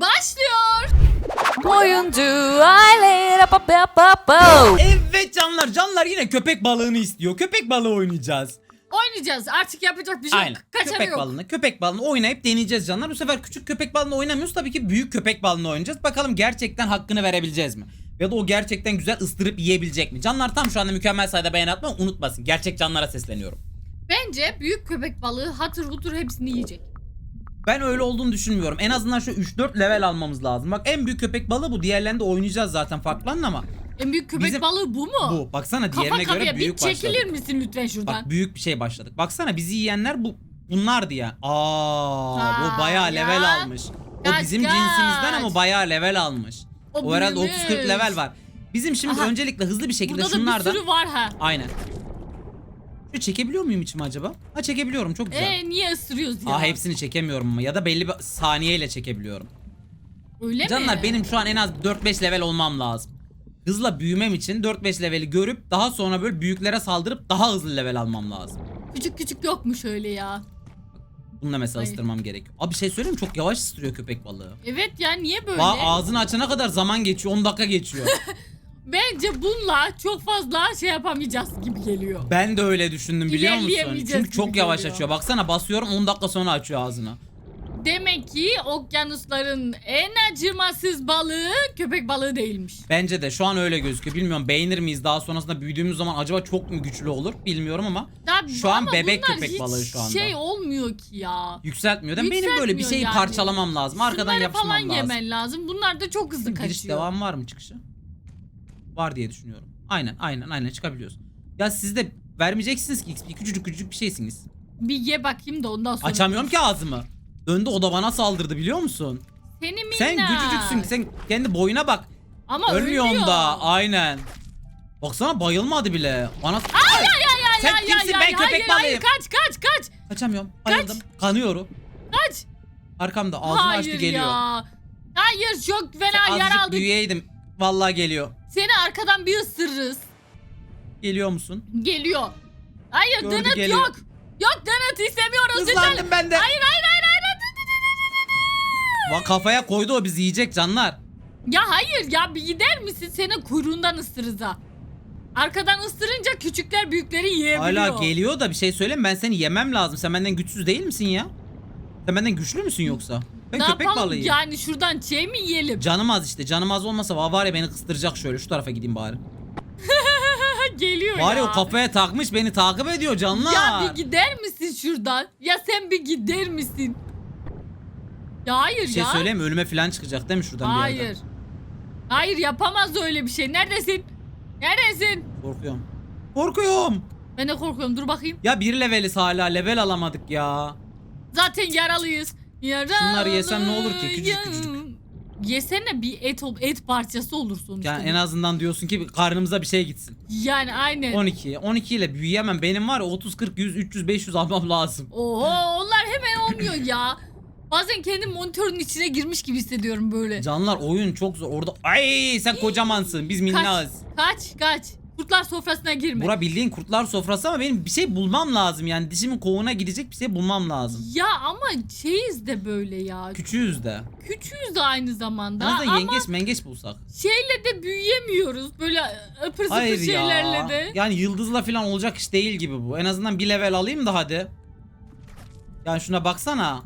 başlıyor. Oyuncu aile pa pa pa pa. Evet canlar canlar yine köpek balığını istiyor. Köpek balığı oynayacağız. Oynayacağız. Artık yapacak bir şey Aynen. yok. Kaçarı köpek yok. balığını köpek balığını oynayıp deneyeceğiz canlar. Bu sefer küçük köpek balığını oynamıyoruz. Tabii ki büyük köpek balığını oynayacağız. Bakalım gerçekten hakkını verebileceğiz mi? Ya da o gerçekten güzel ıstırıp yiyebilecek mi? Canlar tam şu anda mükemmel sayıda beğeni atmayı unutmasın. Gerçek canlara sesleniyorum. Bence büyük köpek balığı hatır hutur hepsini yiyecek. Ben öyle olduğunu düşünmüyorum. En azından şu 3-4 level almamız lazım. Bak en büyük köpek balığı bu. Diğerlerini de oynayacağız zaten farklı ama. En büyük köpek Bizim- balığı bu mu? Bu. Baksana Kafa diğerine göre kafaya bir büyük çekilir misin lütfen şuradan? Bak büyük bir şey başladık. Baksana bizi yiyenler bu bunlardı ya. Aa, Ha, bu bayağı ya. level almış. O Kaç, bizim kaç. cinsimizden ama bayağı level almış. O O, herhalde büyümüş. 30-40 level var. Bizim şimdi Aha. öncelikle hızlı bir şekilde Burada da bir şunlardan sürü var ha. aynen. Şu çekebiliyor muyum içime acaba? Ha çekebiliyorum çok güzel. Ee niye ısırıyoruz ya? Aa hepsini çekemiyorum ama ya da belli bir saniyeyle çekebiliyorum. Öyle Canlar mi? benim şu an en az 4-5 level olmam lazım. Hızla büyümem için 4-5 leveli görüp daha sonra böyle büyüklere saldırıp daha hızlı level almam lazım. Küçük küçük yokmuş öyle ya. Bununla mesela Hayır. ısıtırmam gerekiyor. Abi bir şey söyleyeyim mi? Çok yavaş ısıtırıyor köpek balığı. Evet ya niye böyle? Aa, ağzını açana kadar zaman geçiyor. 10 dakika geçiyor. Bence bununla çok fazla şey yapamayacağız gibi geliyor. ben de öyle düşündüm biliyor musun? Çünkü çok yavaş geliyor. açıyor. Baksana basıyorum 10 dakika sonra açıyor ağzını. Demek ki okyanusların en acımasız balığı köpek balığı değilmiş. Bence de şu an öyle gözüküyor. Bilmiyorum beğenir miyiz daha sonrasında büyüdüğümüz zaman acaba çok mu güçlü olur bilmiyorum ama Ya, Şu an ama bebek bunlar köpek hiç balığı şu anda. şey olmuyor ki ya. yükseltmiyor. değil mi? Benim böyle bir şeyi yani. parçalamam lazım. Arkadan Şunları yapışmam falan lazım. yemen lazım. Bunlar da çok hızlı Giriş kaçıyor. devam var mı çıkışı? Var diye düşünüyorum. Aynen aynen aynen çıkabiliyoruz. Ya siz de vermeyeceksiniz ki XP küçücük küçücük bir şeysiniz. Bir ye bakayım da ondan sonra. Açamıyorum ki ağzımı. Döndü o da bana saldırdı biliyor musun? Seni minnak. Sen küçücüksün sen kendi boyuna bak. Ama Ölmüyorsun ölüyor. da aynen. Baksana bayılmadı bile. Bana Ay ay ay ay Sen ay kimsin? ay, Ben ay. köpek hayır, balığıyım. Hayır kaç kaç kaç. kaçamıyorum. Bayıldım. Kanıyorum. Kaç. Arkamda ağzını hayır açtı geliyor. ya. Hayır çok fena yer Azıcık aldık. büyüyeydim. Vallahi geliyor. Seni arkadan bir ısırırız. Geliyor musun? Geliyor. Hayır Gördü, donut geliyor. yok. Yok donut istemiyoruz lütfen. Hızlandım ben de. Hayır hayır hayır hayır. Va kafaya koydu o bizi yiyecek canlar. Ya hayır ya bir gider misin? Seni kuyruğundan ısırırız ha. Arkadan ısırınca küçükler büyükleri yiyebiliyor. Hala geliyor da bir şey söyleyeyim ben seni yemem lazım. Sen benden güçsüz değil misin ya? Sen benden güçlü müsün yoksa? Ben ne köpek yapalım balığıyım. yani şuradan şey mi yiyelim? Canım az işte. Canım az olmasa va- var ya beni kıstıracak şöyle. Şu tarafa gideyim bari. Geliyor Var ya. o kafaya takmış beni takip ediyor canlar. Ya bir gider misin şuradan? Ya sen bir gider misin? Ya hayır bir şey ya. söyleyeyim mi? Ölüme falan çıkacak değil mi şuradan bir Hayır. Hayır yapamaz öyle bir şey. Neredesin? Neredesin? Korkuyorum. Korkuyorum. Ben de korkuyorum. Dur bakayım. Ya bir leveliz hala. Level alamadık ya. Zaten yaralıyız. Yaralı. Şunları yesem ne olur ki? Küçücük küçücük. Yesene bir et ol- et parçası olur sonuçta. Yani en azından diyorsun ki karnımıza bir şey gitsin. Yani aynen. 12. 12 ile büyüyemem. Benim var ya 30, 40, 100, 300, 500 almam lazım. Oho onlar hemen olmuyor ya. Bazen kendi monitörün içine girmiş gibi hissediyorum böyle. Canlar oyun çok zor. Orada ay sen kocamansın. Biz minnaz. kaç, kaç. Kurtlar sofrasına girme. Bura bildiğin kurtlar sofrası ama benim bir şey bulmam lazım. Yani dişimin kovuğuna gidecek bir şey bulmam lazım. Ya ama şeyiz de böyle ya. Küçüğüz de. Küçüğüz de aynı zamanda. En azından ama yengeç mengeç bulsak. şeyle de büyüyemiyoruz. Böyle ıpır zıpır Hayır şeylerle ya. de. Yani yıldızla falan olacak iş değil gibi bu. En azından bir level alayım da hadi. Yani şuna baksana.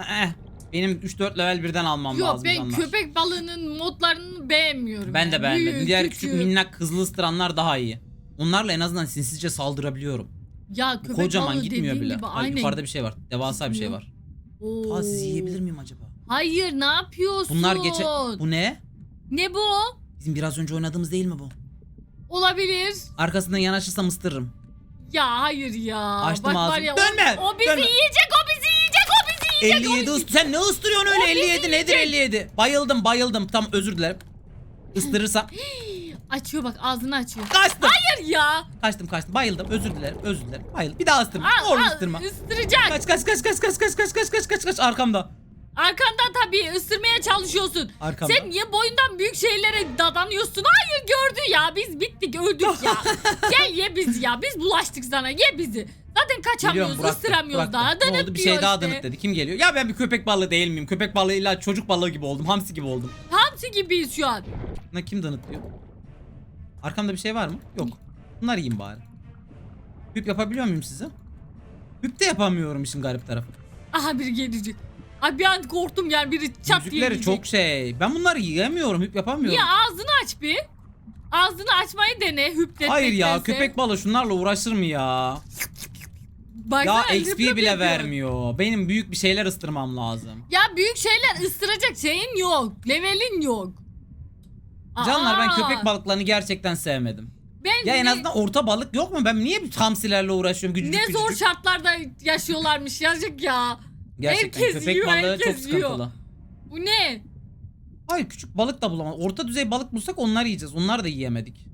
Eh, benim 3-4 level birden almam Yok lazım ben canlar. köpek balığının modlarını beğenmiyorum. Ben de beğenmedim. Büyük, Diğer küçük minnak hızlı ısıranlar daha iyi. Onlarla en azından sinsizce saldırabiliyorum. Ya köpek Kocaman balığı gitmiyor dediğin bile. gibi Ay, aynen. yukarıda bir şey var. Devasa bir şey var. Oo. Aa sizi yiyebilir miyim acaba? Hayır ne yapıyorsun? Bunlar geçe... Bu ne? Ne bu? Bizim biraz önce oynadığımız değil mi bu? Olabilir. Arkasından yanaşırsam ısıtırırım. Ya hayır ya. Açtım Bak var ağzımı. ya, Dönme, O, o bizi dönme. yiyecek, o 57 o bizi... ıst Sen ne ıstırıyorsun öyle O bizi 57 nedir 57? Bayıldım bayıldım. Tam özür dilerim. Isırırsam. Açıyor bak ağzını açıyor. Kaçtım. Hayır ya. Kaçtım kaçtım. Bayıldım. Özür dilerim. Özür dilerim. Bayıldım. Bir daha ıstırma. Al, Doğru al, ıstırma. ısıracak. Kaç kaç kaç kaç kaç kaç kaç kaç kaç kaç kaç arkamda. Arkandan tabii ısırmaya çalışıyorsun. Arkamda. Sen niye boyundan büyük şeylere dadanıyorsun? Hayır gördü ya biz bittik öldük ya. Gel ye bizi ya biz bulaştık sana ye bizi. Zaten kaçamıyoruz bıraktım, ısıramıyoruz daha. Ne Dönüp oldu bir şey daha işte. dönüp dedi. Kim geliyor? Ya ben bir köpek balığı değil miyim? Köpek balığıyla çocuk balığı gibi oldum. Hamsi gibi oldum. Hamsi gibiyiz şu an. Ne kim danıtlıyor? Arkamda bir şey var mı? Yok. Bunlar yiyeyim bari. Hüp yapabiliyor muyum size? Hüp de yapamıyorum işin garip tarafı. Aha biri gelecek. Ay bir an korktum yani biri çat diye gelecek. çok şey. Ben bunları yiyemiyorum. Hüp yapamıyorum. Ya ağzını aç bir. Ağzını açmayı dene hüpletmektense. Hayır ya köpek balığı şunlarla uğraşır mı ya? Baksana, Ya XP bile yapıyor. vermiyor. Benim büyük bir şeyler ıstırmam lazım. Ya büyük şeyler ısıracak şeyin yok. Levelin yok. Canlar ben Aa, köpek balıklarını gerçekten sevmedim. Ben Ya en ne- azından orta balık yok mu? Ben niye hamsilerle uğraşıyorum küçücük Ne küçücük? zor şartlarda yaşıyorlarmış yazık ya. Gerçekten Herkes köpek yiyor, balığı çok herkes yiyor. sıkıntılı. Bu ne? Hayır küçük balık da bulamadık. Orta düzey balık bulsak onları yiyeceğiz. Onları da yiyemedik.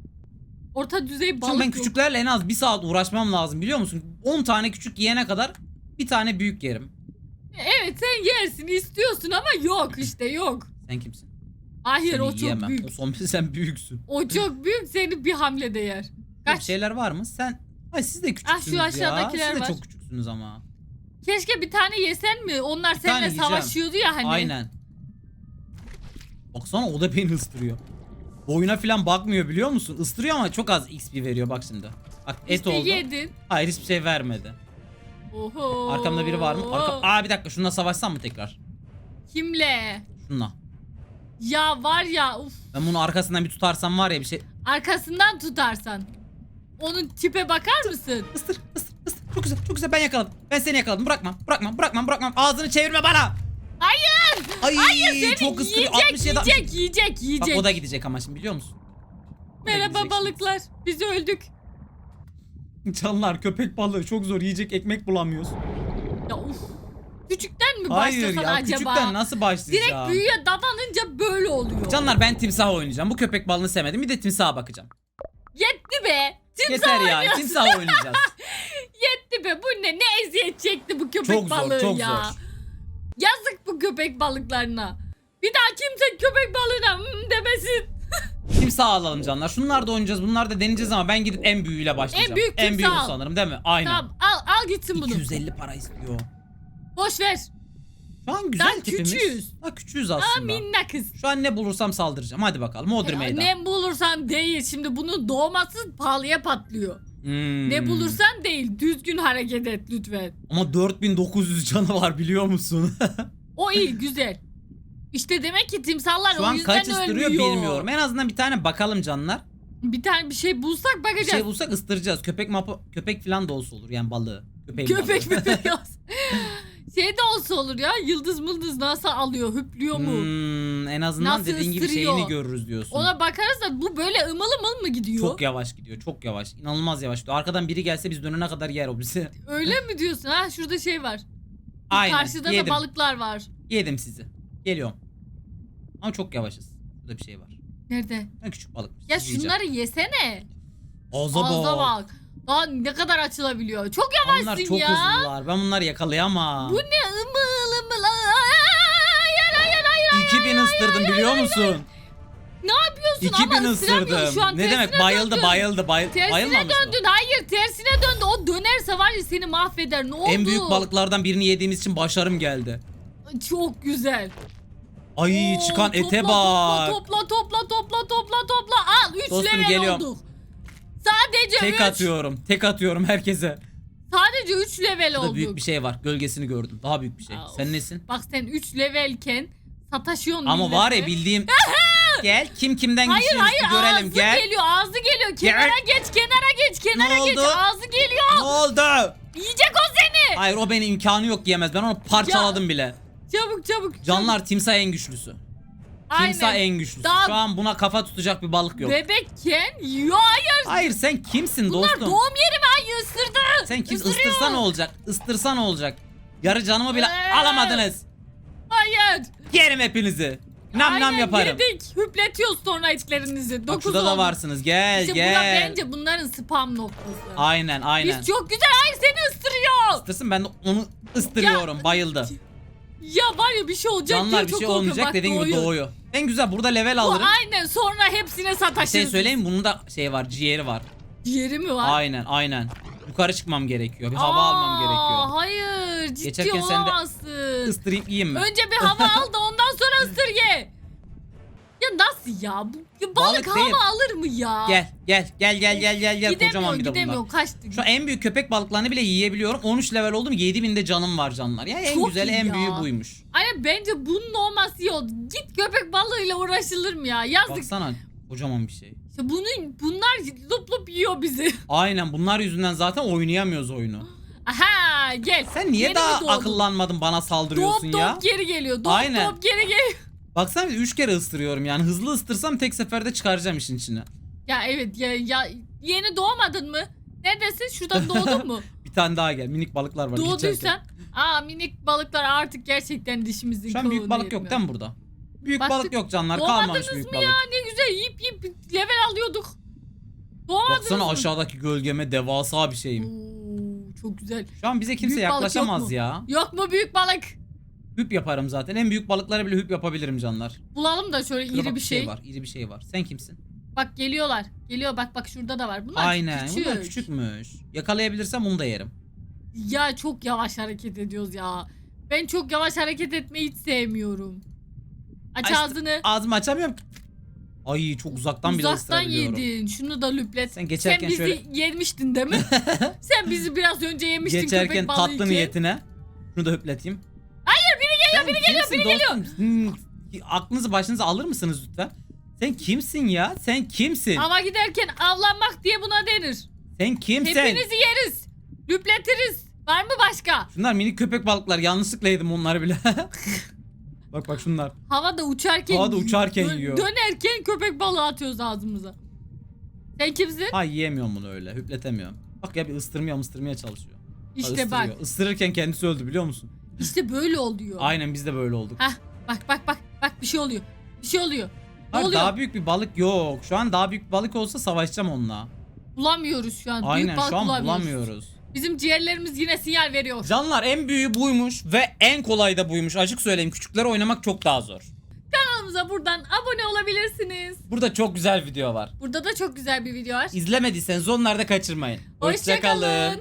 Orta düzey balık Şimdi ben yok. küçüklerle en az bir saat uğraşmam lazım biliyor musun? 10 tane küçük yiyene kadar bir tane büyük yerim. Evet sen yersin istiyorsun ama yok işte yok. Sen kimsin? Hayır Seni o çok yiyemem. büyük. O son sen büyüksün. O çok büyük seni bir hamlede yer. Bir Kaç. şeyler var mı? Sen Ay siz de küçüksünüz Ah, şu aşağıdakiler ya. Siz de var. çok küçüksünüz ama. Keşke bir tane yesen mi? Onlar seninle yiyeceğim. savaşıyordu ya hani. Aynen. Baksana o da beni ıstırıyor. Boyuna falan bakmıyor biliyor musun? Istırıyor ama çok az XP veriyor bak şimdi. Bak et İşte oldu. yedin. Hayır hiçbir şey vermedi. Oho. Arkamda biri var mı? Arka... Aa bir dakika şununla savaşsam mı tekrar? Kimle? Şununla. Ya var ya uf. Ben bunu arkasından bir tutarsam var ya bir şey. Arkasından tutarsan. Onun tipe bakar mısın? Istır ıstır ıstır. Çok güzel çok güzel ben yakaladım. Ben seni yakaladım. Bırakma bırakma bırakma bırakma. Ağzını çevirme bana. Hayır. Ay Seni çok ıstırıyor. yiyecek, 67 yiyecek, yiyecek, Bak yiyecek. o da gidecek ama şimdi biliyor musun? O da Merhaba gidecek balıklar. Biz öldük. şimdi. Canlar köpek balığı çok zor yiyecek ekmek bulamıyoruz. Ya uf. Küçükten mi Hayır başlasan ya acaba? küçükten nasıl başlayacağım? Direkt büyüye dadanınca böyle oluyor. Canlar ben timsah oynayacağım. Bu köpek balığını sevmedim. Bir de timsaha bakacağım. Yetti be. Timsah Yeter ya. Timsah oynayacağız. Yetti be. Bu ne? Ne eziyet çekti bu köpek çok zor, balığı çok ya. zor. Yazık bu köpek balıklarına. Bir daha kimse köpek balığına hmm demesin. Timsah alalım canlar. Şunlar da oynayacağız. Bunlar da deneyeceğiz ama ben gidip en büyüğüyle başlayacağım. En büyük En timsah büyüğü al. sanırım değil mi? Aynen. Tamam al al gitsin bunu. 250 para istiyor. Boş ver. Şu an güzel Daha tipimiz. küçüğüz. Ha küçüğüz Aa aslında. minnak kız. Şu an ne bulursam saldıracağım. Hadi bakalım. Hodri meydan. Ne bulursan değil. Şimdi bunun doğması pahalıya patlıyor. Hmm. Ne bulursan değil. Düzgün hareket et lütfen. Ama 4900 canı var biliyor musun? O iyi güzel. İşte demek ki timsahlar Şu o an yüzden kaç ıstırıyor ölmüyor. bilmiyorum. En azından bir tane bakalım canlar. Bir tane bir şey bulsak Bir bakacağız. şey bulsak ıstıracağız. Köpek mapı, köpek falan da olsa olur yani balığı. Köpeğin Köpek balığı. mi. şey de olsa olur ya. Yıldız mıldız nasıl alıyor? Hüplüyor mu? Hmm, en azından Nasıl dediğin gibi ısırıyor? şeyini görürüz diyorsun. Ona bakarız da bu böyle ımıl ımıl mı gidiyor? Çok yavaş gidiyor. Çok yavaş. İnanılmaz yavaş gidiyor. Arkadan biri gelse biz dönene kadar yer o bizi. Öyle mi diyorsun? Ha şurada şey var. Aynen. Karşıda yedim. da balıklar var. Yedim sizi. Geliyorum. Ama çok yavaşız. Burada bir şey var. Nerede? Ha, küçük balık. Ya yiyeceğim. şunları yesene. Ağza Ağza bak. Daha ne kadar açılabiliyor. Çok Onlar yavaşsın çok ya. hızlılar. Ben bunları yakalayamam. Bu ne ımıl ımıl. Hayır hayır hayır. 2000 ıstırdım biliyor musun? Ne yapıyorsun 2000 ama ısıramıyorsun ısırdım. şu an. Ne demek bayıldı döndün. bayıldı bayıldı. Tersine Bayılmamış mı? döndün. Hayır tersine döndü. O dönerse var ya seni mahveder. Ne oldu? En büyük balıklardan birini yediğimiz için başarım geldi. Çok güzel. Ay Oo, çıkan topla, ete topla, bak. Topla topla topla topla topla. Al 3 Dostum, level geliyorum. olduk. Sadece Tek 3. atıyorum. Tek atıyorum herkese. Sadece 3 level Burada olduk. büyük bir şey var. Gölgesini gördüm. Daha büyük bir şey. Aa, Sen of. nesin? Bak sen 3 levelken sataşıyorsun Ama var ya bildiğim. Gel kim kimden Hayır güçlüymüş hayır bir görelim. ağzı Gel. geliyor ağzı geliyor. Kenara geç kenara geç kenara Ne geç. oldu? Ağzı geliyor. Ne oldu? Yiyecek o seni. Hayır o benim imkanı yok yiyemez. Ben onu parçaladım bile. Çabuk çabuk. Canlar timsah en güçlüsü. Aynen. Timsah en güçlüsü. Daha- Şu an buna kafa tutacak bir balık yok. Bebekken yiyor hayır. Hayır sen kimsin Bunlar dostum? doğum yeri mi? Ay ısırdı. Sen kim? Isırıyor. Istırsa ne olacak? Istırsa ne olacak? Yarı canımı bile Ee. alamadınız. Hayır. Yerim hepinizi. Nam nam Aynen, yaparım. Yedik. Hüpletiyoruz sonra etlerinizi. Bak Dokuz şurada da oldu. varsınız. Gel İşte gel. bura bence bunların spam noktası. Aynen aynen. Biz çok güzel. Hayır seni ısırıyor. Istırsın ben de onu ıstırıyorum. Ya- Bayıldı. Ya var ya bir şey olacak Canlar diye bir çok şey korkuyorum. olmayacak Bak, dediğin gibi doğuyor. doğuyor. En güzel burada level Bu alırım. aynen sonra hepsine sataşırız. Şey söyleyeyim mi? bunun da şey var ciğeri var. Diğeri mi var? Aynen aynen. Yukarı çıkmam gerekiyor. Bir hava Aa, almam gerekiyor. Hayır ciddi Geçerken sen de olamazsın. Istırayım yiyeyim mi? Önce bir hava al da ondan sonra ısır ye. Ya nasıl ya? Bu, ya balık, Balık hava değil. alır mı ya? Gel gel gel gel gel gel gel Gidemiyor kocaman bir de gidemiyor bunlar. kaçtı. Şu en büyük köpek balıklarını bile yiyebiliyorum. 13 level oldum. 7000'de canım var canlar. Ya en Çok güzel iyi en ya. büyüğü buymuş. Aynen bence bunun olması iyi oldu. Git köpek balığıyla uğraşılır mı ya? Yazık. Baksana kocaman bir şey. İşte bunun, bunlar lup lup yiyor bizi. Aynen bunlar yüzünden zaten oynayamıyoruz oyunu. Aha gel. Sen niye Yeni daha doğdun? akıllanmadın bana saldırıyorsun Dop ya? dop geri geliyor. Dop Aynen. dop geri geliyor. Baksana bir de 3 kere ısırıyorum yani. Hızlı ısırsam tek seferde çıkaracağım işin içine. Ya evet ya, ya yeni doğmadın mı? Neredesin? Şuradan doğdun mu? Bir tane daha gel. Minik balıklar var. geçerken. Doğduysan. Aa minik balıklar artık gerçekten dişimizin Şu an büyük balık yok değil mi burada? Büyük Baktık- balık yok canlar. Kalmamış büyük mı balık. ya? Ne güzel yiyip yiyip level alıyorduk. Doğmadınız Baksana mı? aşağıdaki gölgeme devasa bir şeyim. Oo, çok güzel. Şu an bize kimse Büyük yok yaklaşamaz mu? ya. Yok mu büyük balık? Hüp yaparım zaten. En büyük balıklara bile hüp yapabilirim canlar. Bulalım da şöyle Şurada iri bir şey. var. İri bir şey var. Sen kimsin? Bak geliyorlar. Geliyor bak bak şurada da var. Bunlar Aynen. küçük. Bunlar küçükmüş. Yakalayabilirsem bunu da yerim. Ya çok yavaş hareket ediyoruz ya. Ben çok yavaş hareket etmeyi hiç sevmiyorum. Aç Açtım. ağzını. Ağzımı açamıyorum. Ay çok uzaktan bile Uzaktan ısırabiliyorum. yedin. Şunu da lüplet. Sen geçerken bizi şöyle- yemiştin değil mi? Sen bizi biraz önce yemiştin Geçerken köpek balığı tatlı iken. niyetine. Şunu da höpleteyim. Hayır biri geliyor biri geliyor biri geliyor. Hmm, aklınızı başınıza alır mısınız lütfen? Sen kimsin ya? Sen kimsin? Ama giderken avlanmak diye buna denir. Sen kimsin? Hepinizi yeriz. Lüpletiriz. Var mı başka? Şunlar minik köpek balıklar. Yanlışlıkla yedim onları bile. bak bak şunlar. Havada uçarken Havada uçarken dön- yiyor. Dönerken köpek balığı atıyoruz ağzımıza. Sen kimsin? Ha yiyemiyorum bunu öyle. Hüpletemiyorum. Bak ya bir ıstırmaya ıstırmaya çalışıyor. işte bak. Isırıyor. Isırırken kendisi öldü biliyor musun? İşte böyle oluyor. Aynen biz de böyle olduk. Hah bak bak bak bak bir şey oluyor. Bir şey oluyor. Hayır, oluyor? daha büyük bir balık yok. Şu an daha büyük bir balık olsa savaşacağım onunla. Bulamıyoruz şu an. Büyük Aynen balık şu an bulamıyoruz. bulamıyoruz. Bizim ciğerlerimiz yine sinyal veriyor. Canlar en büyüğü buymuş ve en kolay da buymuş. Açık söyleyeyim küçükleri oynamak çok daha zor. Kanalımıza buradan abone olabilirsiniz. Burada çok güzel video var. Burada da çok güzel bir video var. İzlemediyseniz onları da kaçırmayın. Hoşçakalın.